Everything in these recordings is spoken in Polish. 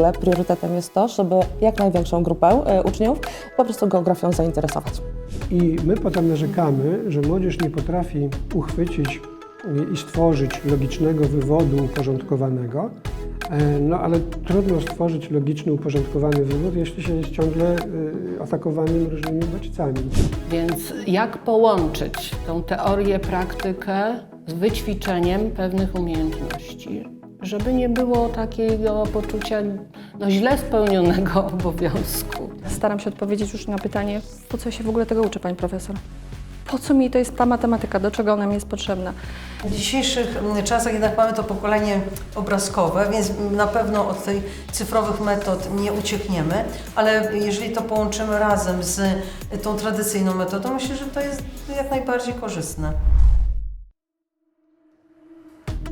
ogóle priorytetem jest to, żeby jak największą grupę e, uczniów po prostu geografią zainteresować. I my potem narzekamy, że młodzież nie potrafi uchwycić i stworzyć logicznego wywodu uporządkowanego. E, No ale trudno stworzyć logiczny, uporządkowany wywód, jeśli się jest ciągle y, atakowanym różnymi bodźcami. Więc jak połączyć tą teorię, praktykę z wyćwiczeniem pewnych umiejętności, żeby nie było takiego poczucia no, źle spełnionego obowiązku. Staram się odpowiedzieć już na pytanie, po co się w ogóle tego uczy, pani profesor? Po co mi to jest ta matematyka? Do czego ona mi jest potrzebna? W dzisiejszych mm, czasach jednak mamy to pokolenie obrazkowe, więc na pewno od tej cyfrowych metod nie uciekniemy, ale jeżeli to połączymy razem z tą tradycyjną metodą, myślę, że to jest jak najbardziej korzystne.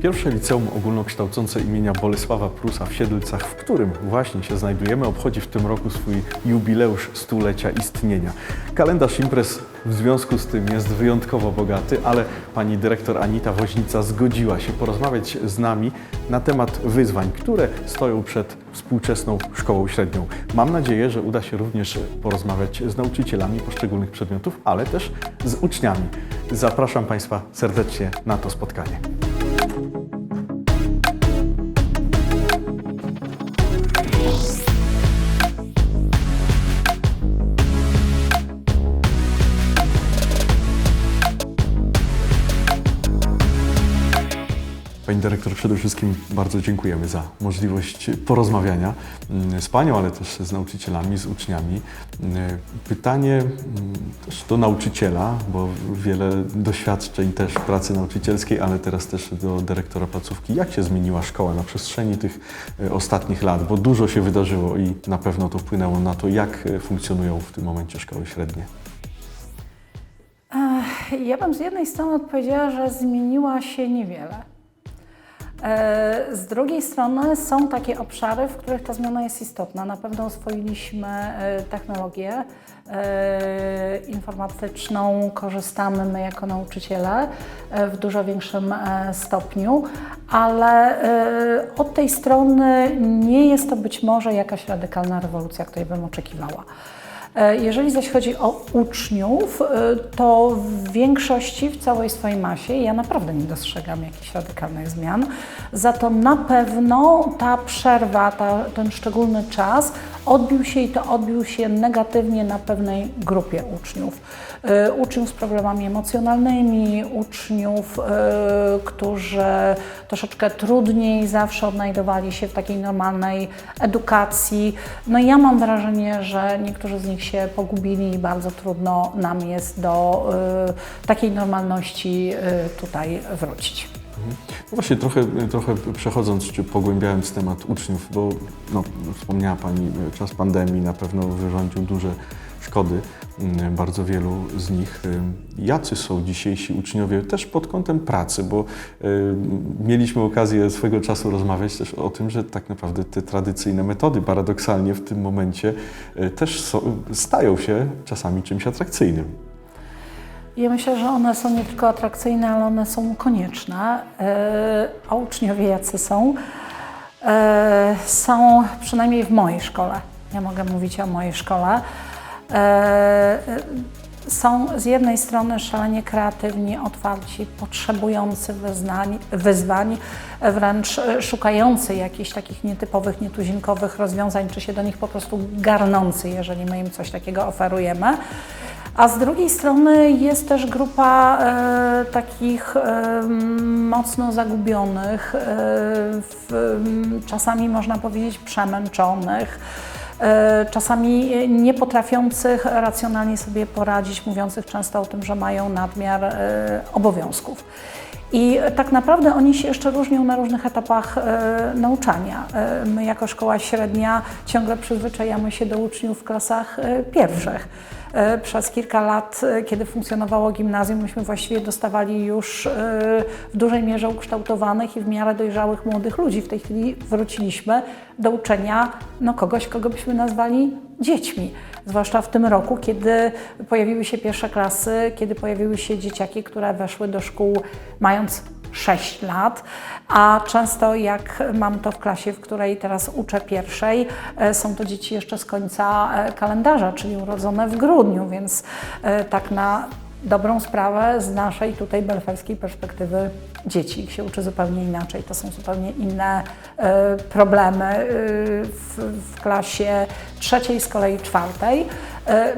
Pierwsze liceum ogólnokształcące imienia Bolesława Prusa w Siedlcach, w którym właśnie się znajdujemy, obchodzi w tym roku swój jubileusz stulecia istnienia. Kalendarz imprez w związku z tym jest wyjątkowo bogaty, ale pani dyrektor Anita Woźnica zgodziła się porozmawiać z nami na temat wyzwań, które stoją przed współczesną szkołą średnią. Mam nadzieję, że uda się również porozmawiać z nauczycielami poszczególnych przedmiotów, ale też z uczniami. Zapraszam Państwa serdecznie na to spotkanie. Pani dyrektor, przede wszystkim bardzo dziękujemy za możliwość porozmawiania mm, z Panią, ale też z nauczycielami, z uczniami. Mm, Pytanie mm, też do nauczyciela, bo wiele doświadczeń też pracy nauczycielskiej, ale teraz też do dyrektora placówki. Jak się zmieniła szkoła na przestrzeni tych e, ostatnich lat? Bo dużo się wydarzyło i na pewno to wpłynęło na to, jak e, funkcjonują w tym momencie szkoły średnie. Ja bym z jednej strony odpowiedziała, że zmieniła się niewiele. E, Z drugiej strony są takie obszary, w których ta zmiana jest istotna. Na pewno oswoiliśmy e, technologię e, informatyczną, korzystamy my jako nauczyciele w dużo większym stopniu, ale od tej strony nie jest to być może jakaś radykalna rewolucja, której bym oczekiwała. E, Jeżeli zaś chodzi o uczniów, e, to w większości, w całej swojej masie, ja naprawdę nie dostrzegam jakichś radykalnych zmian. Za to na pewno ta przerwa, ta, ten szczególny czas odbił się i to odbił się negatywnie na pewnej grupie uczniów. E, Uczniów z problemami emocjonalnymi, uczniów, e, którzy troszeczkę trudniej zawsze odnajdowali się w takiej normalnej edukacji. No i ja mam wrażenie, że niektórzy z nich się pogubili i bardzo trudno nam jest do e, takiej normalności tutaj wrócić. No właśnie, trochę, trochę przechodząc czy pogłębiając temat uczniów, bo no, wspomniała Pani, czas pandemii na pewno wyrządził duże szkody mm, bardzo wielu z nich. Ym, Jacy są dzisiejsi uczniowie też pod kątem pracy, bo y, mieliśmy okazję swego czasu rozmawiać też o tym, że tak naprawdę te tradycyjne metody paradoksalnie w tym momencie też są, stają się czasami czymś atrakcyjnym. Ja myślę, że one są nie tylko atrakcyjne, ale one są konieczne. E, A uczniowie jacy są? E, Są przynajmniej w mojej szkole. Ja mogę mówić o mojej szkole. E, Są z jednej strony szalenie kreatywni, otwarci, potrzebujący wyznań, wyzwań, wręcz szukający jakichś takich nietypowych, nietuzinkowych rozwiązań, czy się do nich po prostu garnący, jeżeli my im coś takiego oferujemy. A z drugiej strony jest też grupa e, takich e, mocno zagubionych, e, w, czasami można powiedzieć przemęczonych, e, czasami nie potrafiących racjonalnie sobie poradzić, mówiących często o tym, że mają nadmiar e, obowiązków. I tak naprawdę oni się jeszcze różnią na różnych etapach e, nauczania. My jako szkoła średnia ciągle przyzwyczajamy się do uczniów w klasach pierwszych. E, Przez kilka lat, e, kiedy funkcjonowało gimnazjum, myśmy właściwie dostawali już e, w dużej mierze ukształtowanych i w miarę dojrzałych młodych ludzi. W tej chwili wróciliśmy do uczenia no, kogoś, kogo byśmy nazwali dziećmi. Zwłaszcza w tym roku, kiedy pojawiły się pierwsze klasy, kiedy pojawiły się dzieciaki, które weszły do szkół mając 6 lat, a często jak mam to w klasie, w której teraz uczę pierwszej, e, są to dzieci jeszcze z końca e, kalendarza, czyli urodzone w grudniu, więc e, tak na dobrą sprawę z naszej tutaj belferskiej perspektywy dzieci ich się uczy zupełnie inaczej. To są zupełnie inne problemy w, w klasie trzeciej, z kolei czwartej.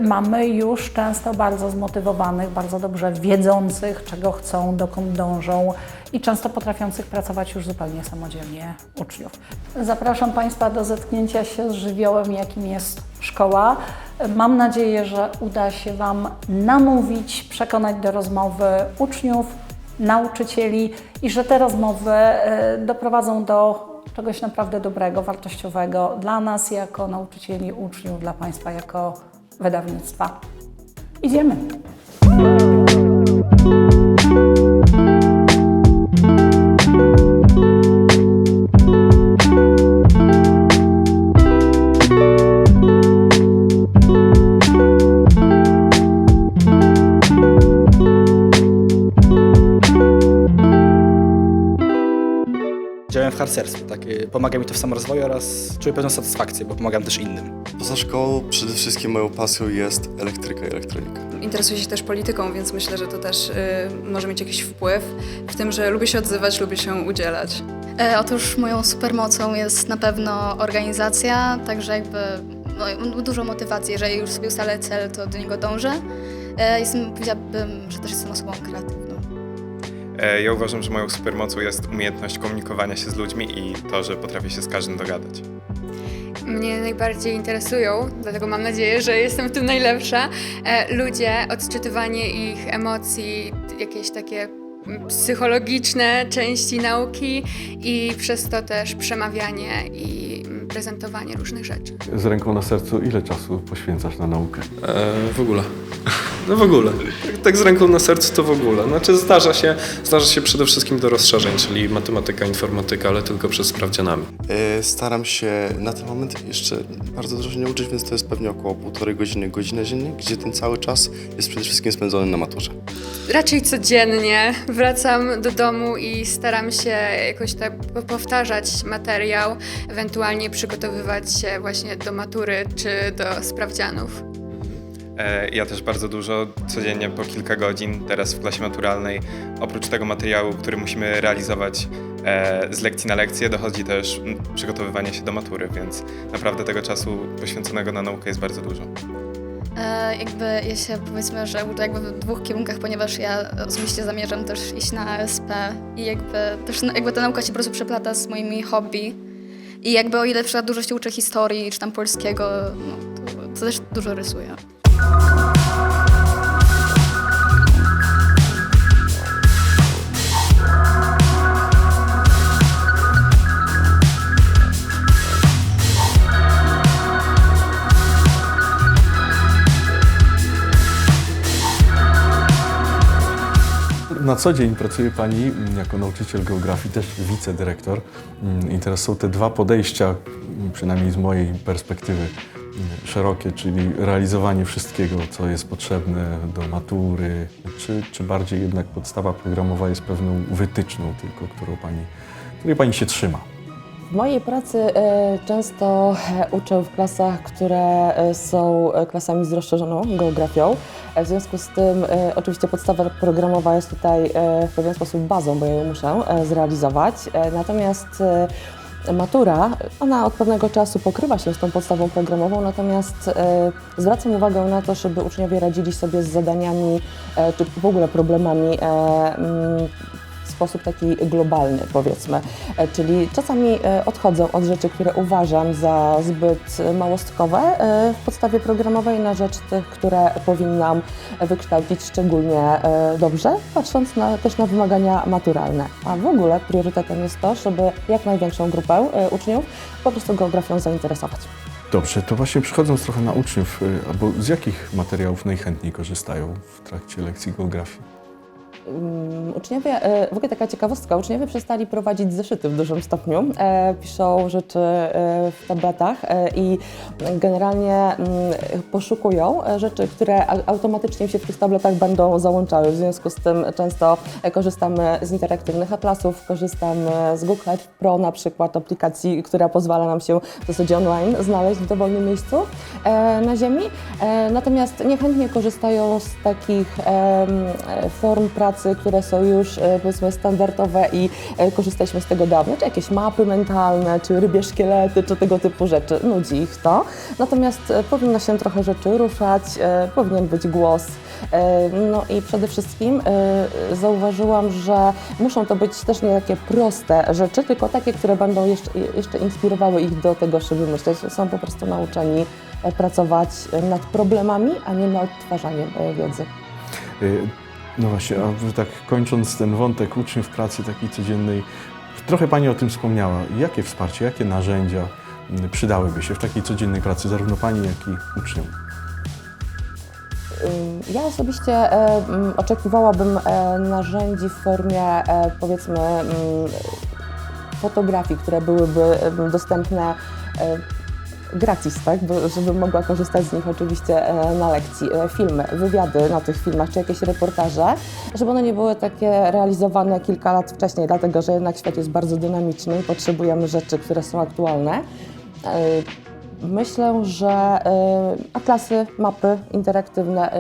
Mamy już często bardzo zmotywowanych, bardzo dobrze wiedzących, czego chcą, dokąd dążą i często potrafiących pracować już zupełnie samodzielnie uczniów. Zapraszam Państwa do zetknięcia się z żywiołem, jakim jest szkoła. Mam nadzieję, że uda się Wam namówić, przekonać do rozmowy uczniów, nauczycieli i że te rozmowy e, doprowadzą do czegoś naprawdę dobrego, wartościowego dla nas jako nauczycieli, uczniów, dla Państwa jako wydawnictwa. Idziemy. Harcerstwie, tak, y, pomaga mi to w samorozwoju oraz czuję pewną satysfakcję, bo pomagam też innym. Poza szkołą przede wszystkim moją pasją jest elektryka i elektronika. Interesuję się też polityką, więc myślę, że to też y, może mieć jakiś wpływ w tym, że lubię się odzywać, lubię się udzielać. E, otóż moją supermocą jest na pewno organizacja, także jakby no, dużo motywacji, jeżeli już sobie ustalę cel, to do niego dążę. E, jestem, powiedziałabym, że też jestem osobą kreatywną. E, Ja uważam, że moją supermocą jest umiejętność komunikowania się z ludźmi i to, że potrafię się z każdym dogadać. Mnie najbardziej interesują, dlatego mam nadzieję, że jestem w tym najlepsza, e, ludzie, odczytywanie ich emocji, jakieś takie psychologiczne części nauki i przez to też przemawianie i prezentowanie różnych rzeczy. Z ręką na sercu, ile czasu poświęcasz na naukę? E, w ogóle. No w ogóle. Tak, tak z ręką na sercu to w ogóle. Znaczy zdarza się, zdarza się przede wszystkim do rozszerzeń, czyli matematyka, informatyka, ale tylko przed sprawdzianami. E, Staram się na ten moment jeszcze bardzo dużo się nie uczyć, więc to jest pewnie około półtorej godziny, godzinę dziennie, gdzie ten cały czas jest przede wszystkim spędzony na maturze. Raczej codziennie wracam do domu i staram się jakoś tak po- powtarzać materiał, ewentualnie przygotowywać się właśnie do matury czy do sprawdzianów. E, Ja też bardzo dużo, codziennie po kilka godzin, teraz w klasie maturalnej. Oprócz tego materiału, który musimy realizować e, z lekcji na lekcję, dochodzi też przygotowywanie się do matury, więc naprawdę tego czasu poświęconego na naukę jest bardzo dużo. E, jakby ja się powiedzmy, że uczę jakby w dwóch kierunkach, ponieważ ja osobiście zamierzam też iść na ASP i jakby też no, jakby ta nauka się po prostu przeplata z moimi hobby. I jakby o ile przykład dużo się uczę historii czy tam polskiego, no, to, to też dużo rysuję. Na co dzień pracuje Pani mm, jako nauczyciel geografii, też wicedyrektor. Mm, I teraz są te dwa podejścia, mm, przynajmniej z mojej perspektywy, szerokie, czyli realizowanie wszystkiego, co jest potrzebne do matury, czy, czy bardziej jednak podstawa programowa jest pewną wytyczną tylko, którą pani, której Pani się trzyma. W mojej pracy e, często e, uczę w klasach, które e, są klasami z rozszerzoną geografią. W związku z tym oczywiście podstawa programowa jest tutaj w pewien sposób bazą, bo ja ją muszę zrealizować. Natomiast matura, ona od pewnego czasu pokrywa się z tą podstawą programową, natomiast zwracam uwagę na to, żeby uczniowie radzili sobie z zadaniami czy w ogóle problemami sposób taki globalny, powiedzmy. E, Czyli czasami e, odchodzę od rzeczy, które uważam za zbyt małostkowe e, w podstawie programowej na rzecz tych, które powinnam wykształcić szczególnie dobrze, patrząc na, też na wymagania maturalne. A w ogóle priorytetem jest to, żeby jak największą grupę uczniów po prostu geografią zainteresować. Dobrze, to właśnie przychodząc trochę na uczniów, albo z jakich materiałów najchętniej korzystają w trakcie lekcji geografii? Mm, Uczniowie, e, w ogóle taka ciekawostka, uczniowie przestali prowadzić zeszyty w dużym stopniu. E, piszą rzeczy e, w tabletach i generalnie mm, poszukują rzeczy, które automatycznie się w tych tabletach będą załączały. W związku z tym często korzystamy z interaktywnych atlasów, korzystamy z Google Pro na przykład, aplikacji, która pozwala nam się w zasadzie online znaleźć w dowolnym miejscu na Ziemi. Natomiast niechętnie korzystają z takich form pracy, które są już e, powiedzmy standardowe i e, korzystaliśmy z tego dawno, czy jakieś mapy mentalne, czy rybie szkielety, czy tego typu rzeczy. Nudzi ich to. Natomiast e, powinno się trochę rzeczy ruszać, powinien być głos. No i przede wszystkim zauważyłam, że muszą to być też nie takie proste rzeczy, tylko takie, które będą jeszcze, jeszcze inspirowały ich do tego, żeby myśleć. Są po prostu nauczeni pracować nad problemami, a nie nad odtwarzaniem wiedzy. No właśnie, a tak kończąc ten wątek uczniów pracy takiej codziennej, trochę Pani o tym wspomniała. Jakie wsparcie, jakie narzędzia mm, przydałyby się w takiej codziennej pracy zarówno Pani, jak i uczniom? Ja osobiście e, oczekiwałabym e, narzędzi w formie e, powiedzmy mm, fotografii, które byłyby dostępne gratis, tak? Bo, żebym mogła korzystać z nich oczywiście e, na lekcji. E, Filmy, wywiady na tych filmach, czy jakieś reportaże, żeby one nie były takie realizowane kilka lat wcześniej, dlatego że jednak świat jest bardzo dynamiczny i potrzebujemy rzeczy, które są aktualne. Myślę, że y, atlasy, mapy interaktywne,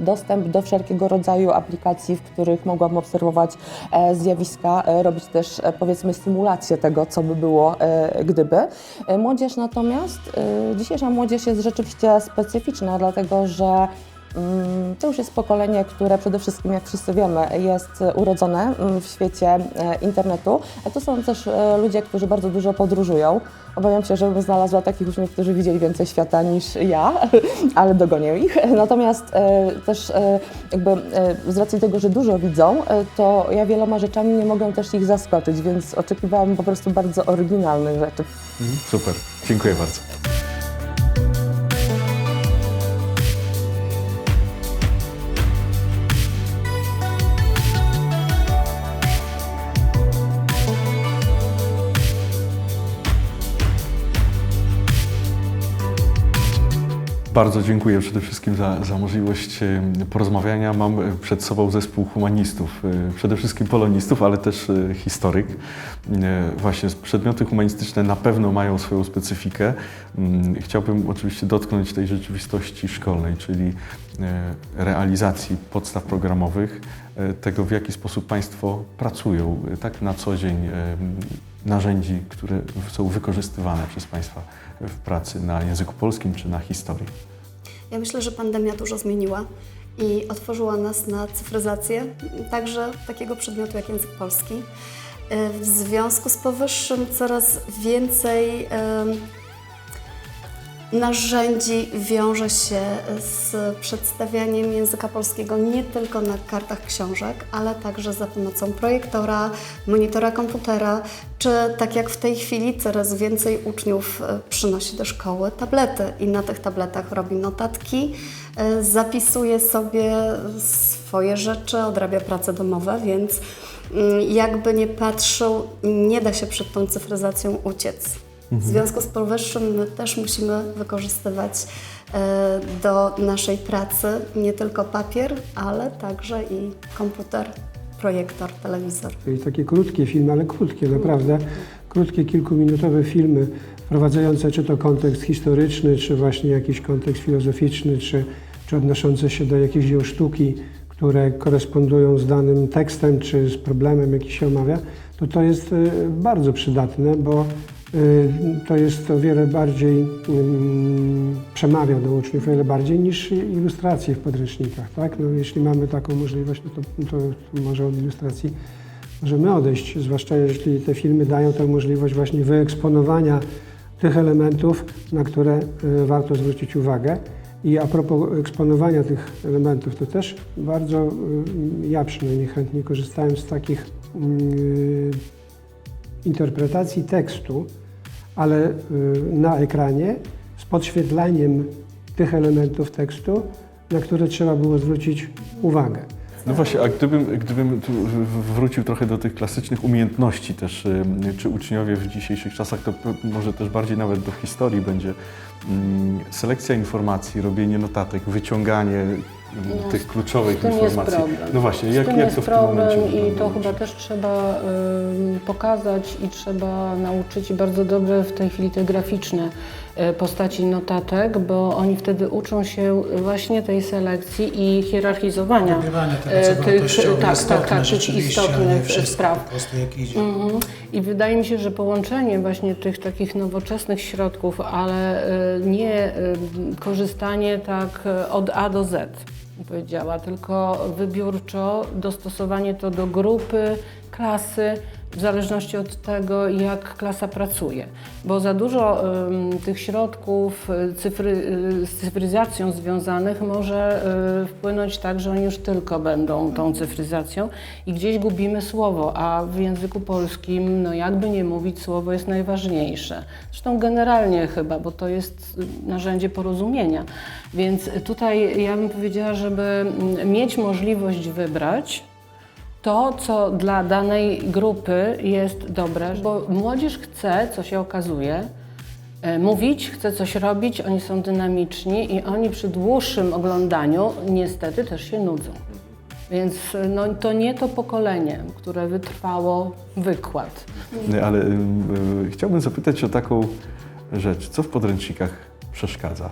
y, dostęp do wszelkiego rodzaju aplikacji, w których mogłam obserwować e, zjawiska, e, robić też e, powiedzmy symulację tego, co by było gdyby. Młodzież natomiast, y, dzisiejsza młodzież jest rzeczywiście specyficzna, dlatego że To już jest pokolenie, które przede wszystkim, jak wszyscy wiemy, jest urodzone mm, w świecie e, internetu. A to są też e, ludzie, którzy bardzo dużo podróżują. Obawiam się, żebym znalazła takich uczniów, którzy widzieli więcej świata niż ja, ale dogonię ich. Natomiast e, też jakby z racji tego, że dużo widzą, to ja wieloma rzeczami nie mogę też ich zaskoczyć, więc oczekiwałam po prostu bardzo oryginalnych rzeczy. Mhm, Super, dziękuję bardzo. Bardzo dziękuję przede wszystkim za, za możliwość porozmawiania. Mam e, przed sobą zespół humanistów, e, przede wszystkim polonistów, ale też e, historyk. Właśnie przedmioty humanistyczne na pewno mają swoją specyfikę. Mm, Chciałbym oczywiście dotknąć tej rzeczywistości szkolnej, czyli realizacji podstaw programowych, tego w jaki sposób Państwo pracują tak na co dzień, narzędzi, które są wykorzystywane przez Państwa w pracy na języku polskim czy na historii. Ja myślę, że pandemia dużo zmieniła i otworzyła nas na cyfryzację, także takiego przedmiotu jak język polski. E, W związku z powyższym coraz więcej narzędzi wiąże się z przedstawianiem języka polskiego nie tylko na kartach książek, ale także za pomocą projektora, monitora komputera, czy tak jak w tej chwili coraz więcej uczniów e, przynosi do szkoły tablety i na tych tabletach robi notatki, e, zapisuje sobie swoje rzeczy, odrabia prace domowe, więc mm, jakby nie patrzył, nie da się przed tą cyfryzacją uciec. W związku z powyższym my też musimy wykorzystywać e, do naszej pracy nie tylko papier, ale także i komputer, projektor, telewizor. Czyli takie krótkie filmy, ale krótkie naprawdę, krótkie kilkuminutowe filmy wprowadzające czy to kontekst historyczny, czy właśnie jakiś kontekst filozoficzny, czy, czy odnoszące się do jakichś dzieł sztuki, które korespondują z danym tekstem, czy z problemem, jaki się omawia, to to jest y, bardzo przydatne, bo to jest o wiele bardziej, przemawia do uczniów o wiele bardziej niż ilustracje w podręcznikach, tak? No, jeśli mamy taką możliwość, no to, to może od ilustracji możemy odejść, zwłaszcza jeśli te filmy dają tę możliwość właśnie wyeksponowania tych elementów, na które y, warto zwrócić uwagę. I a propos eksponowania tych elementów, to też bardzo y, ja przynajmniej chętnie korzystałem z takich y, interpretacji tekstu, ale y, na ekranie z podświetlaniem tych elementów tekstu, na które trzeba było zwrócić uwagę. No właśnie, a gdybym, gdybym tu wrócił trochę do tych klasycznych umiejętności też, czy uczniowie w dzisiejszych czasach, to może też bardziej nawet do historii będzie selekcja informacji, robienie notatek, wyciąganie No, tych kluczowych z tym jest informacji. problem. No właśnie, Z jak, tym jak jest to w tym problem momencie i to chyba też trzeba pokazać i trzeba nauczyć i bardzo dobrze w tej chwili te graficzne y, postaci notatek, bo oni wtedy uczą się właśnie tej selekcji i hierarchizowania tego, y, co wartościowe, tak, istotne tak, tak, tych a nie istotnych spraw. po prostu jak idzie. Mhm. I wydaje mi się, że połączenie właśnie tych takich nowoczesnych środków, ale y, nie y, korzystanie tak y, od A do Z, powiedziała, tylko wybiórczo dostosowanie to do grupy, klasy, w zależności od tego, jak klasa pracuje. Bo za dużo ym, tych środków y, cyfry, y, z cyfryzacją związanych może y, wpłynąć tak, że oni już tylko będą tą cyfryzacją i gdzieś gubimy słowo, a w języku polskim, no jakby nie mówić, słowo jest najważniejsze. Zresztą generalnie chyba, bo to jest y, narzędzie porozumienia. Więc tutaj ja bym powiedziała, żeby mm, mieć możliwość wybrać, to, co dla danej grupy jest dobre, bo młodzież chce, co się okazuje, e, mówić, chce coś robić, oni są dynamiczni i oni przy dłuższym oglądaniu niestety też się nudzą. Więc no, to nie to pokolenie, które wytrwało wykład. Nie, Ale ym, y, chciałbym zapytać o taką rzecz. Co w podręcznikach przeszkadza?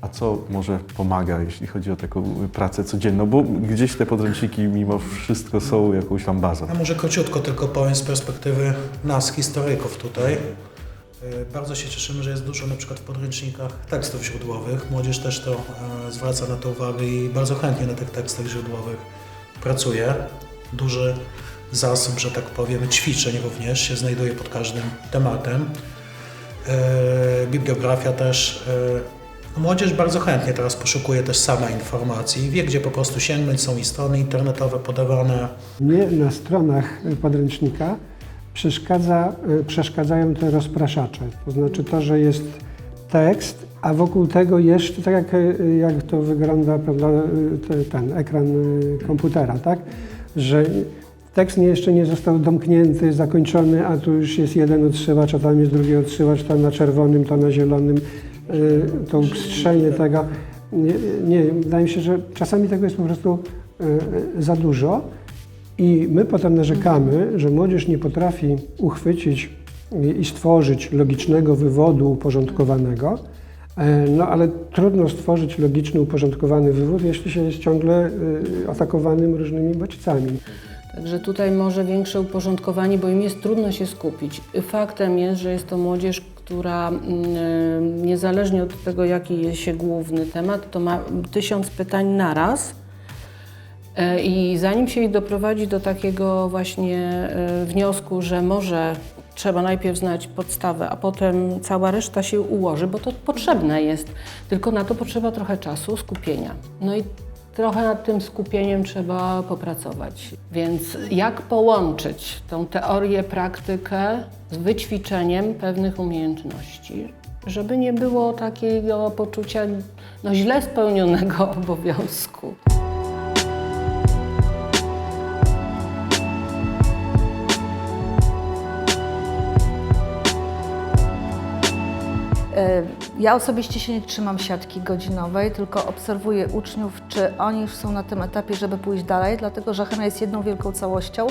A co może pomaga, jeśli chodzi o taką pracę codzienną? Bo gdzieś te podręczniki mimo wszystko są jakąś tam bazą. Ja może króciutko tylko powiem z perspektywy nas, historyków tutaj. Y, Bardzo się cieszymy, że jest dużo na przykład w podręcznikach tekstów źródłowych. Młodzież też to e, zwraca na to uwagę i bardzo chętnie na tych tekstach źródłowych pracuje. Duży zasób, że tak powiem, ćwiczeń również się znajduje pod każdym tematem. E, Bibliografia też. E, Młodzież bardzo chętnie teraz poszukuje też sama informacji. Wie, gdzie po prostu sięgnąć. Są i strony internetowe podawane. Mnie na stronach podręcznika przeszkadza, y, przeszkadzają te rozpraszacze. To znaczy to, że jest tekst, a wokół tego jeszcze, tak jak, y, jak to wygląda prawda, te- ten ekran komputera, tak? że tekst nie, jeszcze nie został domknięty, zakończony, a tu już jest jeden odsyłacz, a tam jest drugi odsyłacz, to na czerwonym, to na zielonym, y, to ustrzenie tego. Nie, nie, wydaje mi się, że czasami tego jest po prostu y, za dużo. I my potem narzekamy, że młodzież nie potrafi uchwycić i- i stworzyć logicznego wywodu uporządkowanego, E, no ale trudno stworzyć logiczny, uporządkowany wywód, jeśli się jest ciągle y, atakowanym różnymi bodźcami. Także tutaj może większe uporządkowanie, bo im jest trudno się skupić. Faktem jest, że jest to młodzież, która mm, niezależnie od tego, jaki jest się główny temat, to ma tysiąc pytań naraz. E, I zanim się ich doprowadzi do takiego właśnie e, wniosku, że może trzeba najpierw znać podstawę, a potem cała reszta się ułoży, bo to potrzebne jest. Tylko na to potrzeba trochę czasu, skupienia. No i trochę nad tym skupieniem trzeba popracować. Więc jak połączyć tą teorię, praktykę z wyćwiczeniem pewnych umiejętności, żeby nie było takiego poczucia no, źle spełnionego obowiązku. Ja osobiście się nie trzymam siatki godzinowej, tylko obserwuję uczniów, czy oni już są na tym etapie, żeby pójść dalej, dlatego że chemia jest jedną wielką całością,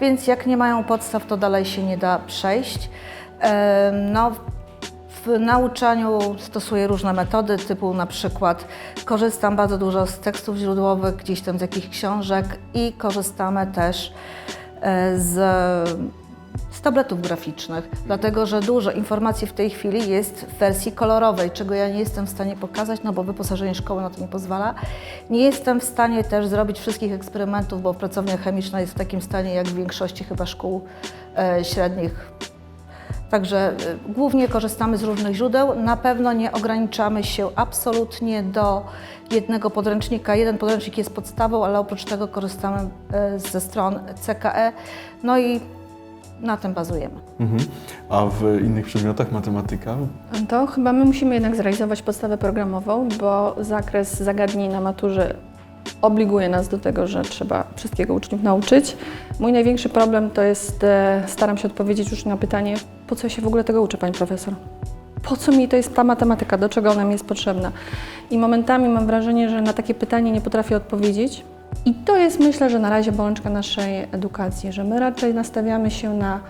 więc jak nie mają podstaw, to dalej się nie da przejść. E, No, w nauczaniu stosuję różne metody, typu na przykład korzystam bardzo dużo z tekstów źródłowych, gdzieś tam z jakichś książek i korzystamy też e, z z tabletów graficznych, dlatego że dużo informacji w tej chwili jest w wersji kolorowej, czego ja nie jestem w stanie pokazać, no bo wyposażenie szkoły na to nie pozwala. Nie jestem w stanie też zrobić wszystkich eksperymentów, bo pracownia chemiczna jest w takim stanie jak w większości chyba szkół e, średnich. Także e, głównie korzystamy z różnych źródeł. Na pewno nie ograniczamy się absolutnie do jednego podręcznika. Jeden podręcznik jest podstawą, ale oprócz tego korzystamy e, ze stron CKE. No i na tym bazujemy. Mhm. A w innych przedmiotach matematyka? To chyba my musimy jednak zrealizować podstawę programową, bo zakres zagadnień na maturze obliguje nas do tego, że trzeba wszystkiego uczniów nauczyć. Mój największy problem to jest, e, staram się odpowiedzieć już na pytanie, po co się w ogóle tego uczy Pani Profesor? Po co mi to jest ta matematyka, do czego ona mi jest potrzebna? I momentami mam wrażenie, że na takie pytanie nie potrafię odpowiedzieć. I to jest myślę, że na razie bolączka naszej edukacji, że my raczej nastawiamy się na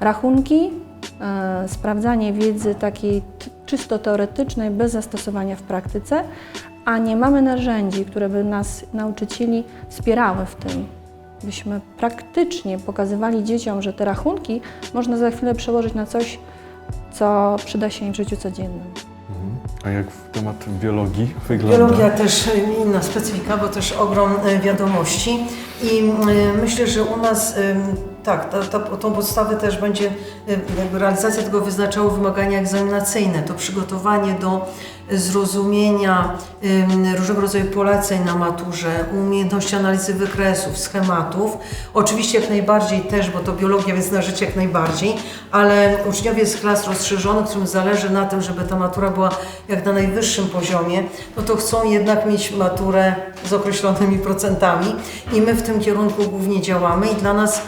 rachunki, e, sprawdzanie wiedzy takiej czysto teoretycznej, bez zastosowania w praktyce, a nie mamy narzędzi, które by nas, nauczycieli, wspierały w tym. Byśmy praktycznie pokazywali dzieciom, że te rachunki można za chwilę przełożyć na coś, co przyda się im w życiu codziennym. A jak w temat biologii wygląda? Biologia też e, inna specyfika, bo też ogrom e, wiadomości i e, myślę, że u nas tak, ta, ta, tą podstawę też będzie, realizacja tego wyznaczało wymagania egzaminacyjne, to przygotowanie do zrozumienia różnego rodzaju poleceń na maturze, umiejętności analizy wykresów, schematów. Oczywiście jak najbardziej też, bo to biologia, więc na życie jak najbardziej, ale uczniowie z klas rozszerzonych, którym zależy na tym, żeby ta matura była jak na najwyższym poziomie, no to chcą jednak mieć maturę z określonymi procentami i my w tym kierunku głównie działamy i dla nas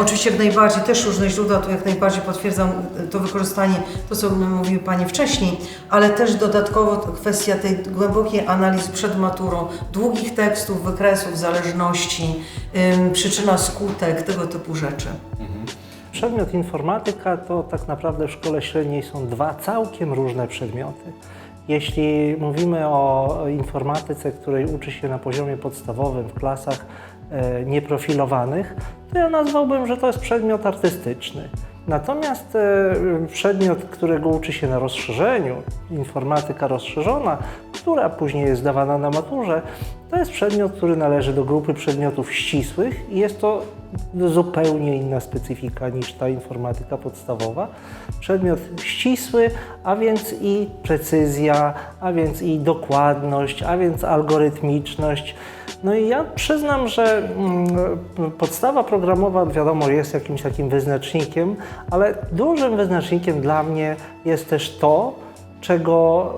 oczywiście jak najbardziej, też różne źródła tu jak najbardziej potwierdzam e, to wykorzystanie, to co mówiły Panie wcześniej, ale też dodatkowo kwestia tej głębokiej analizy przed maturą, długich tekstów, wykresów, zależności, przyczyna, skutek, tego typu rzeczy. Przedmiot informatyka to tak naprawdę w szkole średniej są dwa całkiem różne przedmioty. Jeśli mówimy o informatyce, której uczy się na poziomie podstawowym w klasach e, nieprofilowanych, to ja nazwałbym, że to jest przedmiot artystyczny. Natomiast e, przedmiot, którego uczy się na rozszerzeniu, informatyka rozszerzona, która później jest zdawana na maturze, to jest przedmiot, który należy do grupy przedmiotów ścisłych i jest to zupełnie inna specyfika niż ta informatyka podstawowa. Przedmiot ścisły, a więc i precyzja, a więc i dokładność, a więc algorytmiczność. No i ja przyznam, że mm, podstawa programowa wiadomo jest jakimś takim wyznacznikiem, ale dużym wyznacznikiem dla mnie jest też to, czego,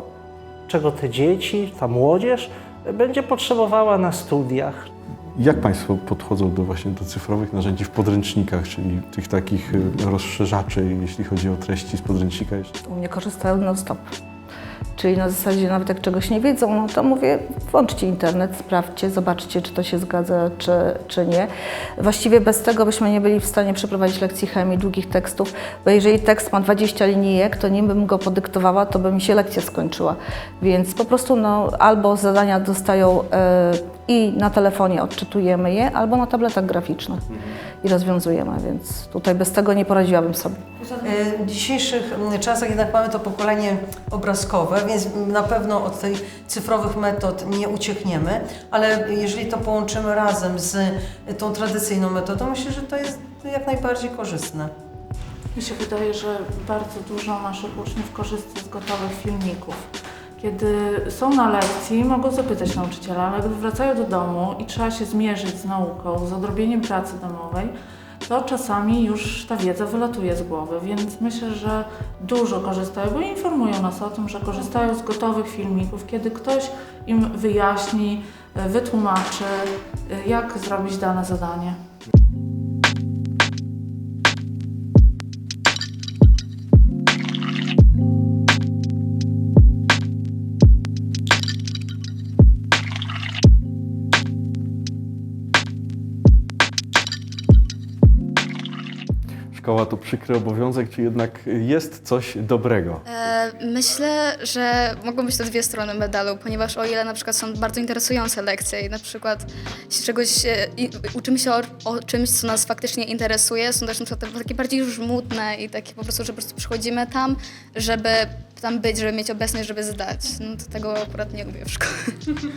czego te dzieci, ta młodzież będzie potrzebowała na studiach. Jak Państwo podchodzą do właśnie do cyfrowych narzędzi w podręcznikach, czyli tych takich y, rozszerzaczy, jeśli chodzi o treści z podręcznika? U mnie korzystają non-stop. Czyli na zasadzie nawet jak czegoś nie wiedzą, no to mówię, włączcie internet, sprawdźcie, zobaczcie, czy to się zgadza, czy, czy nie. Właściwie bez tego byśmy nie byli w stanie przeprowadzić lekcji chemii, długich tekstów, bo jeżeli tekst ma 20 linijek, to nim bym go podyktowała, to by mi się lekcja skończyła. Więc po prostu no, albo zadania dostają e, i na telefonie odczytujemy je, albo na tabletach graficznych i rozwiązujemy, więc tutaj bez tego nie poradziłabym sobie. E, W dzisiejszych mm, czasach jednak mamy to pokolenie obrazkowe, więc na pewno od tych cyfrowych metod nie uciekniemy, ale jeżeli to połączymy razem z tą tradycyjną metodą, myślę, że to jest jak najbardziej korzystne. Mi się wydaje, że bardzo dużo naszych uczniów korzysta z gotowych filmików. Kiedy są na lekcji, mogą zapytać nauczyciela, ale gdy wracają do domu i trzeba się zmierzyć z nauką, z odrobieniem pracy domowej, to czasami już ta wiedza wylatuje z głowy, więc myślę, że dużo korzystają, bo informują nas o tym, że korzystają z gotowych filmików, kiedy ktoś im wyjaśni, wytłumaczy, jak zrobić dane zadanie. Szkoła to przykry obowiązek, czy jednak jest coś dobrego? E, Myślę, że mogą być to dwie strony medalu, ponieważ o ile na przykład są bardzo interesujące lekcje i na przykład się czegoś, e, i, uczymy się o, o czymś, co nas faktycznie interesuje, są też na przykład takie bardziej żmudne i takie po prostu, że po prostu przychodzimy tam, żeby tam być, żeby mieć obecność, żeby zdać. No to tego akurat nie lubię w szkole.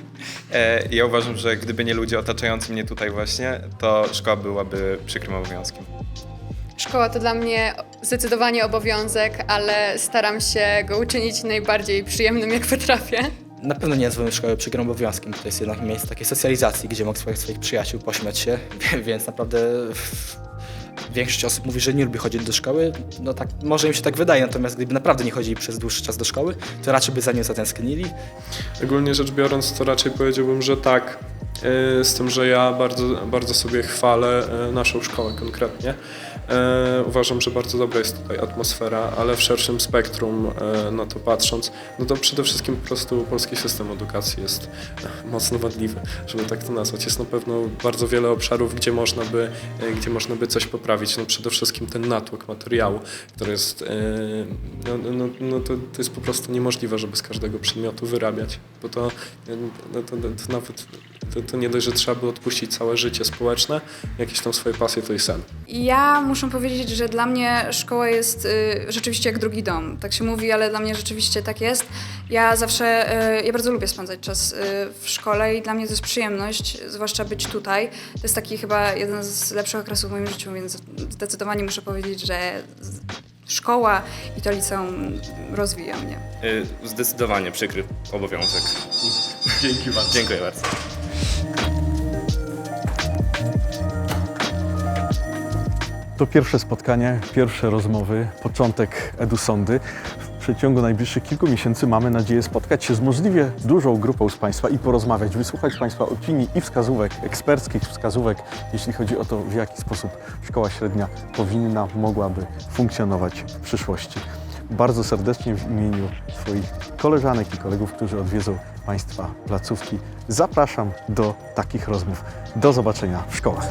E, ja uważam, że gdyby nie ludzie otaczający mnie tutaj właśnie, to szkoła byłaby przykrym obowiązkiem. Szkoła to dla mnie zdecydowanie obowiązek, ale staram się go uczynić najbardziej przyjemnym, jak potrafię. Na pewno nie nazywamy szkoły przykrym obowiązkiem. To jest jednak miejsce takiej socjalizacji, gdzie mogę swoich, swoich przyjaciół pośmiać się, więc naprawdę większość osób mówi, że nie lubi chodzić do szkoły. No tak, może im się tak wydaje, natomiast gdyby naprawdę nie chodzili przez dłuższy czas do szkoły, to raczej by za nią zatęsknili. Ogólnie rzecz biorąc, to raczej powiedziałbym, że tak. e, z tym, że ja bardzo, bardzo sobie chwalę e, naszą szkołę konkretnie. E, Uważam, że bardzo dobra jest tutaj atmosfera, ale w szerszym spektrum e, na to patrząc, no to przede wszystkim po prostu polski system edukacji jest e, mocno wadliwy, żeby tak to nazwać. Jest na pewno bardzo wiele obszarów, gdzie można by, e, gdzie można by coś poprawić. No przede wszystkim ten natłok materiału, który jest, e, no, no, no to, to jest po prostu niemożliwe, żeby z każdego przedmiotu wyrabiać, bo to, no, to, to, to nawet to, to nie dość, że trzeba by odpuścić całe życie społeczne, jakieś tam swoje pasje, to i sen. Ja muszę powiedzieć, że dla mnie szkoła jest y, rzeczywiście jak drugi dom. Tak się mówi, ale dla mnie rzeczywiście tak jest. Ja zawsze, y, ja bardzo lubię spędzać czas y, w szkole i dla mnie to jest przyjemność, zwłaszcza być tutaj. To jest taki chyba jeden z lepszych okresów w moim życiu, więc zdecydowanie muszę powiedzieć, że szkoła i to liceum rozwija mnie. Y, Zdecydowanie przykry obowiązek. Dzięki bardzo. Dziękuję bardzo. To pierwsze spotkanie, pierwsze rozmowy, początek EduSondy. W przeciągu najbliższych kilku miesięcy mamy nadzieję spotkać się z możliwie dużą grupą z Państwa i porozmawiać, wysłuchać Państwa opinii i wskazówek, eksperckich wskazówek, jeśli chodzi o to, w jaki sposób szkoła średnia powinna, mogłaby funkcjonować w przyszłości. Bardzo serdecznie w imieniu swoich koleżanek i kolegów, którzy odwiedzą Państwa placówki, zapraszam do takich rozmów. Do zobaczenia w szkołach.